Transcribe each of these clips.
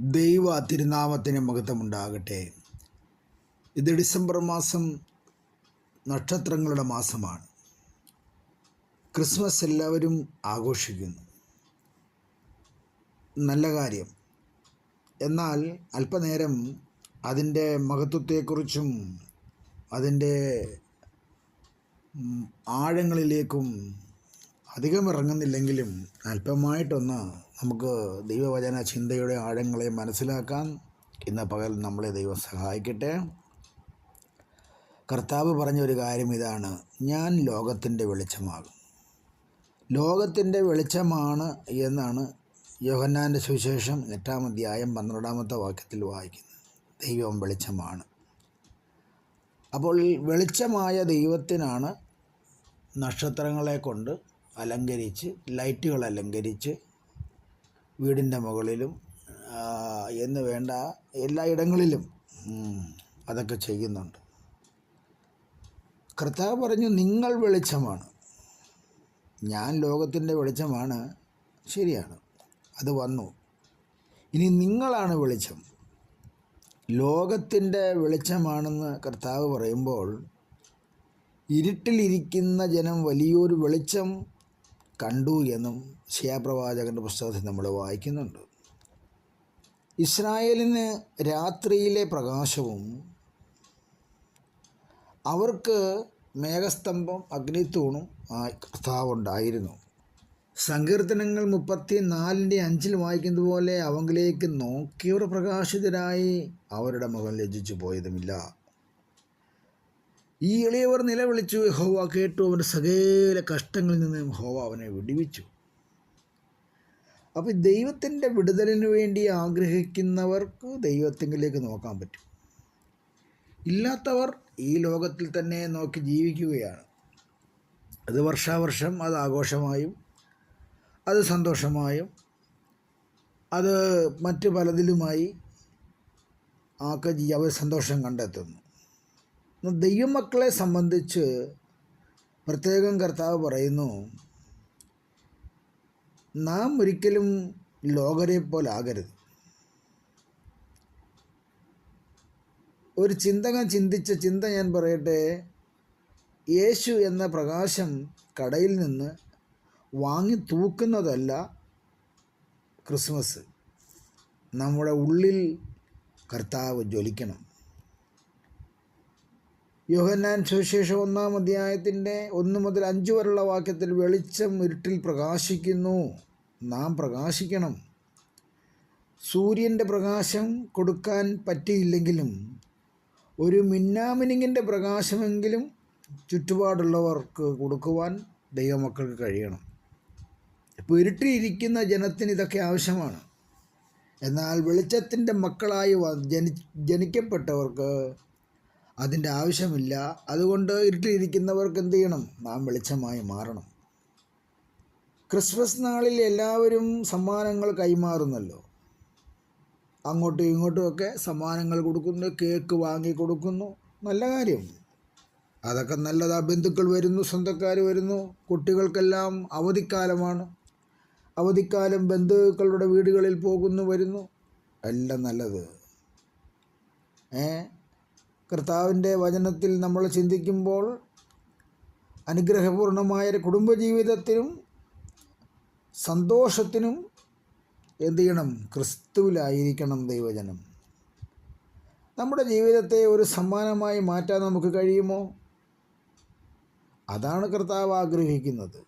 ദൈവ തിരുനാമത്തിന് മഹത്വമുണ്ടാകട്ടെ. ഇത് ഡിസംബർ മാസം നക്ഷത്രങ്ങളുടെ മാസമാണ്. ക്രിസ്മസ് എല്ലാവരും ആഘോഷിക്കുന്നു. നല്ല കാര്യം. എന്നാൽ അല്പനേരം അതിന്റെ മഹത്വത്തെക്കുറിച്ചും അതിന്റെ ആഴങ്ങളിലേക്കും അധികം ഇറങ്ങുന്നില്ലെങ്കിലും അല്പമായിട്ടൊന്ന് നമുക്ക് ദൈവവചന ചിന്തയുടെ ആഴങ്ങളെ മനസ്സിലാക്കാൻ ഇന്ന് പകൽ നമ്മളെ ദൈവം സഹായിക്കട്ടെ. കർത്താവ് പറഞ്ഞ ഒരു കാര്യം ഇതാണ്. ഞാൻ ലോകത്തിന്റെ വെളിച്ചമാകും. ലോകത്തിന്റെ വെളിച്ചമാണ് എന്നാണ് യോഹന്നാന്റെ സുവിശേഷം എട്ടാം അധ്യായം പന്ത്രണ്ടാമത്തെ വാക്യത്തിൽ വായിക്കുന്നത്. ദൈവം വെളിച്ചമാണ്. അപ്പോൾ വെളിച്ചമായ ദൈവത്തിനാണ് നക്ഷത്രങ്ങളെ കൊണ്ട് അലങ്കരിച്ച് ലൈറ്റുകൾ അലങ്കരിച്ച് വീടിന്റെ മുകളിലും എന്ന് വേണ്ട എല്ലായിടങ്ങളിലും അതൊക്കെ ചെയ്യുന്നുണ്ട്. കർത്താവ് പറഞ്ഞു നിങ്ങൾ വെളിച്ചമാണ്. ഞാൻ ലോകത്തിന്റെ വെളിച്ചമാണ്. ശരിയാണ്. അത് വന്നു. ഇനി നിങ്ങളാണ് വെളിച്ചം. ലോകത്തിന്റെ വെളിച്ചമാണെന്ന് കർത്താവ് പറയുമ്പോൾ ഇരുട്ടിലിരിക്കുന്ന ജനം വലിയൊരു വെളിച്ചം കണ്ടു എന്നും ശിയാപ്രവാചകന്റെ പുസ്തകത്തിൽ നമ്മൾ വായിക്കുന്നുണ്ട്. ഇസ്രായേലിന് രാത്രിയിലെ പ്രകാശവും അവർക്ക് മേഘസ്തംഭം അഗ്നിത്തൂണും കർത്താവുണ്ടായിരുന്നു സങ്കീർത്തനങ്ങൾ മുപ്പത്തി നാലിന്റെ അഞ്ചിൽ വായിക്കുന്നത് പോലെ അവങ്കിലേക്ക് നോക്കിയവർ പ്രകാശിതരായി അവരുടെ മുഖം ലജ്ജിച്ചു പോയതുമില്ല ഈ എളിയവർ നിലവിളിച്ചു ഹോവ കേട്ടു അവന്റെ സകല കഷ്ടങ്ങളിൽ നിന്നും ഹോവ അവനെ വിടുവിച്ചു. അപ്പോൾ ദൈവത്തിന്റെ വിടുതലിന് വേണ്ടി ആഗ്രഹിക്കുന്നവർക്ക് ദൈവത്തിങ്കിലേക്ക് നോക്കാൻ പറ്റും. ഇല്ലാത്തവർ ഈ ലോകത്തിൽ തന്നെ നോക്കി ജീവിക്കുകയാണ്. അത് വർഷാവർഷം അത് ആഘോഷമായും അത് സന്തോഷമായും അത് മറ്റു പലതിലുമായി ആക്കി അവർ സന്തോഷം കണ്ടെത്തുന്നു. ദൈവമക്കളെ സംബന്ധിച്ച് പ്രത്യേകം കർത്താവ് പറയുന്നു നാം ഒരിക്കലും ലോകരെ പോലാകരുത്. ഒരു ചിന്തകൻ ചിന്തിച്ച ചിന്ത ഞാൻ പറയട്ടെ യേശു എന്ന പ്രകാശം കടയിൽ നിന്ന് വാങ്ങി തൂക്കുന്നതല്ല ക്രിസ്മസ്. നമ്മുടെ ഉള്ളിൽ കർത്താവ് ജ്വലിക്കണം. യോഹന്നാൻ സുവിശേഷം ഒന്നാം അധ്യായത്തിന്റെ ഒന്ന് മുതൽ അഞ്ച് വരെയുള്ള വാക്യത്തിൽ വെളിച്ചം ഇരുട്ടിൽ പ്രകാശിക്കുന്നു. നാം പ്രകാശിക്കണം. സൂര്യന്റെ പ്രകാശം കൊടുക്കാൻ പറ്റിയില്ലെങ്കിലും ഒരു മിന്നാമിനിങ്ങിന്റെ പ്രകാശമെങ്കിലും ചുറ്റുപാടുള്ളവർക്ക് കൊടുക്കുവാൻ ദൈവമക്കൾക്ക് കഴിയണം. ഇപ്പോൾ ഇരുട്ടിയിരിക്കുന്ന ജനത്തിന് ഇതൊക്കെ ആവശ്യമാണ്. എന്നാൽ വെളിച്ചത്തിന്റെ മക്കളായി ജനി ജനിക്കപ്പെട്ടവർക്ക് അതിന്റെ ആവശ്യമില്ല. അതുകൊണ്ട് ഇരുട്ടിലിരിക്കുന്നവർക്ക് എന്ത് ചെയ്യണം നാം വെളിച്ചമായി മാറണം. ക്രിസ്മസ് നാളിൽ എല്ലാവരും സമ്മാനങ്ങൾ കൈമാറുന്നല്ലോ. അങ്ങോട്ടും ഇങ്ങോട്ടുമൊക്കെ സമ്മാനങ്ങൾ കൊടുക്കുന്നു കേക്ക് വാങ്ങി കൊടുക്കുന്നു. നല്ല കാര്യം. അതൊക്കെ നല്ലതാ. ബന്ധുക്കൾ വരുന്നു സ്വന്തക്കാർ വരുന്നു. കുട്ടികൾക്കെല്ലാം അവധിക്കാലമാണ്. അവധിക്കാലം ബന്ധുക്കളുടെ വീടുകളിൽ പോകുന്നു വരുന്നു. എല്ലാം നല്ലത്. ഏ? കർത്താവിന്റെ വചനത്തിൽ നമ്മൾ ചിന്തിക്കുമ്പോൾ അനുഗ്രഹപൂർണമായ കുടുംബജീവിതത്തിനും സന്തോഷത്തിനും എന്തു ചെയ്യണം? ക്രിസ്തുവിലായിരിക്കണം ദൈവജനം. നമ്മുടെ ജീവിതത്തെ ഒരു സമ്മാനമായി മാറ്റാൻ നമുക്ക് കഴിയുമോ? അതാണ് കർത്താവ് ആഗ്രഹിക്കുന്നത്.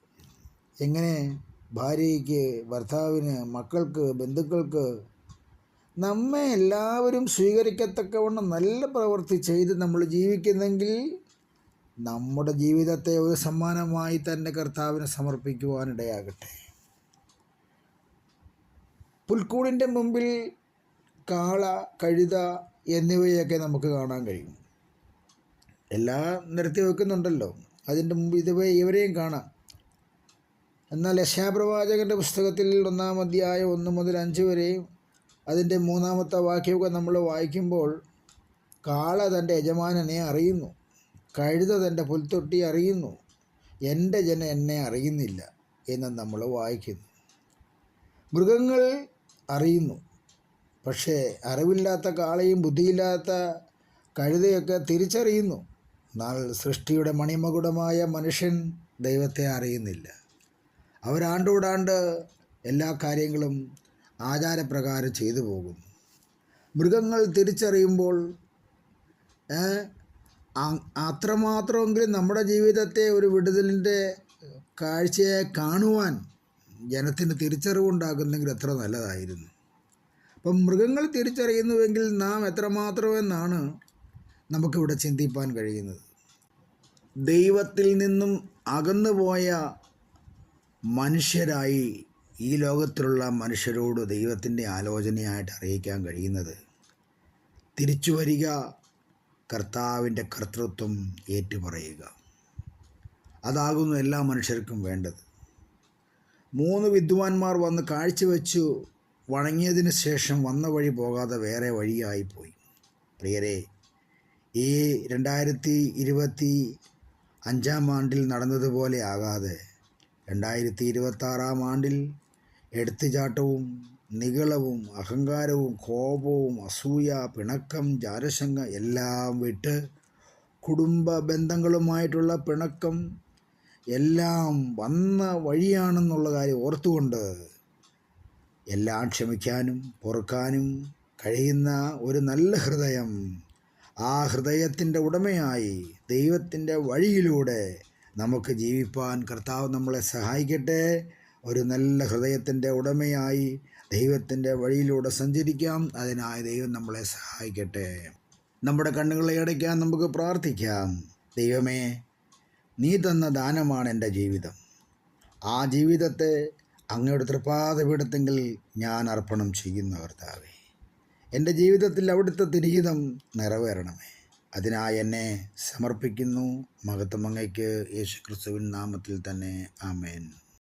എങ്ങനെ? ഭാര്യയ്ക്ക് ഭർത്താവിന് മക്കൾക്ക് ബന്ധുക്കൾക്ക് നമ്മെ എല്ലാവരും സ്വീകരിക്കത്തക്കവണ്ണം നല്ല പ്രവൃത്തി ചെയ്ത് നമ്മൾ ജീവിക്കുന്നെങ്കിൽ നമ്മുടെ ജീവിതത്തെ ഒരു സമ്മാനമായി തന്നെ കർത്താവിന് സമർപ്പിക്കുവാനിടയാകട്ടെ. പുൽക്കൂടിന്റെ മുമ്പിൽ കാള കഴുത എന്നിവയൊക്കെ നമുക്ക് കാണാൻ കഴിയും. എല്ലാ നിരത്തി വെക്കുന്നുണ്ടല്ലോ. അതിന്റെ മുമ്പ് ഇതുവരെ ഇവരെയും കാണാം. എന്നാൽ യശാപ്രവാചകന്റെ പുസ്തകത്തിൽ ഒന്നാം അധ്യായം ഒന്ന് മുതൽ അഞ്ച് വരെയും അതിന്റെ മൂന്നാമത്തെ വാക്യമൊക്കെ നമ്മൾ വായിക്കുമ്പോൾ കാള തന്റെ യജമാനനെ അറിയുന്നു കഴുത തന്റെ പുൽത്തൊട്ടി അറിയുന്നു എന്റെ ജന എന്നെ അറിയുന്നില്ല എന്ന് നമ്മൾ വായിക്കുന്നു. മൃഗങ്ങൾ അറിയുന്നു പക്ഷേ അറിവില്ലാത്ത കാളയും ബുദ്ധിയില്ലാത്ത കഴുതയൊക്കെ തിരിച്ചറിയുന്നു. എന്നാൽ സൃഷ്ടിയുടെ മണിമകുടമായ മനുഷ്യൻ ദൈവത്തെ അറിയുന്നില്ല. അവരാണ്ടോടാണ്ട് എല്ലാ കാര്യങ്ങളും ആചാരപ്രകാരം ചെയ്തു പോകും മൃഗങ്ങൾ തിരിച്ചറിയുമ്പോൾ അത്രമാത്രമെങ്കിലും നമ്മുടെ ജീവിതത്തെ ഒരു വിടുതലിന്റെ കാഴ്ചയെ കാണുവാൻ ജനത്തിന് തിരിച്ചറിവുണ്ടാകുന്നെങ്കിൽ എത്ര നല്ലതായിരുന്നു. അപ്പം മൃഗങ്ങൾ തിരിച്ചറിയുന്നുവെങ്കിൽ നാം എത്രമാത്രമെന്നാണ് നമുക്കിവിടെ ചിന്തിപ്പാൻ കഴിയുന്നത്. ദൈവത്തിൽ നിന്നും അകന്നുപോയ മനുഷ്യരായി ഈ ലോകത്തിലുള്ള മനുഷ്യരോട് ദൈവത്തിന്റെ ആലോചനയായിട്ട് അറിയിക്കാൻ കഴിയുന്നത് തിരിച്ചു വരിക കർത്താവിന്റെ കർത്തൃത്വം ഏറ്റുപറയുക. അതാകുന്നു എല്ലാ മനുഷ്യർക്കും വേണ്ടത്. മൂന്ന് വിദ്വാൻമാർ വന്ന് കാഴ്ചവെച്ചു വണങ്ങിയതിന് ശേഷം വന്ന വഴി പോകാതെ വേറെ വഴിയായിപ്പോയി പ്രിയരെ ഈ രണ്ടായിരത്തി ഇരുപത്തി അഞ്ചാം ആണ്ടിൽ നടന്നതുപോലെ ആകാതെ രണ്ടായിരത്തി ഇരുപത്താറാം ആണ്ടിൽ എടുത്തുചാട്ടവും നികളവും അഹങ്കാരവും കോപവും അസൂയ പിണക്കം ജാരശങ്ക എല്ലാം വിട്ട് കുടുംബ ബന്ധങ്ങളുമായിട്ടുള്ള പിണക്കം എല്ലാം വന്ന വഴിയാണെന്നുള്ള കാര്യം ഓർത്തുകൊണ്ട് എല്ലാം ക്ഷമിക്കാനും പൊറുക്കാനും കഴിയുന്ന ഒരു നല്ല ഹൃദയം ആ ഹൃദയത്തിന്റെ ഉടമയായി ദൈവത്തിന്റെ വഴിയിലൂടെ നമുക്ക് ജീവിപ്പാൻ കർത്താവ് നമ്മളെ സഹായിക്കട്ടെ. ഒരു നല്ല ഹൃദയത്തിന്റെ ഉടമയായി ദൈവത്തിന്റെ വഴിയിലൂടെ സഞ്ചരിക്കാം. അതിനായി ദൈവം നമ്മളെ സഹായിക്കട്ടെ. നമ്മുടെ കണ്ണുകളെ അടയ്ക്കാൻ നമുക്ക് പ്രാർത്ഥിക്കാം. ദൈവമേ നീ തന്ന ദാനമാണ് എന്റെ ജീവിതം. ആ ജീവിതത്തെ അങ്ങയുടെ തൃപാദപീഠത്തെങ്കിൽ ഞാൻ അർപ്പണം ചെയ്യുന്ന കർത്താവേ. എന്റെ ജീവിതത്തിൽ അവിടുത്തെ തിരിഹിതം നിറവേറണമേ. അതിനായി എന്നെ സമർപ്പിക്കുന്നു. മഹത്വമങ്ങയ്ക്ക് യേശുക്രിസ്തുവിൻ യേശു നാമത്തിൽ തന്നെ. ആമേൻ.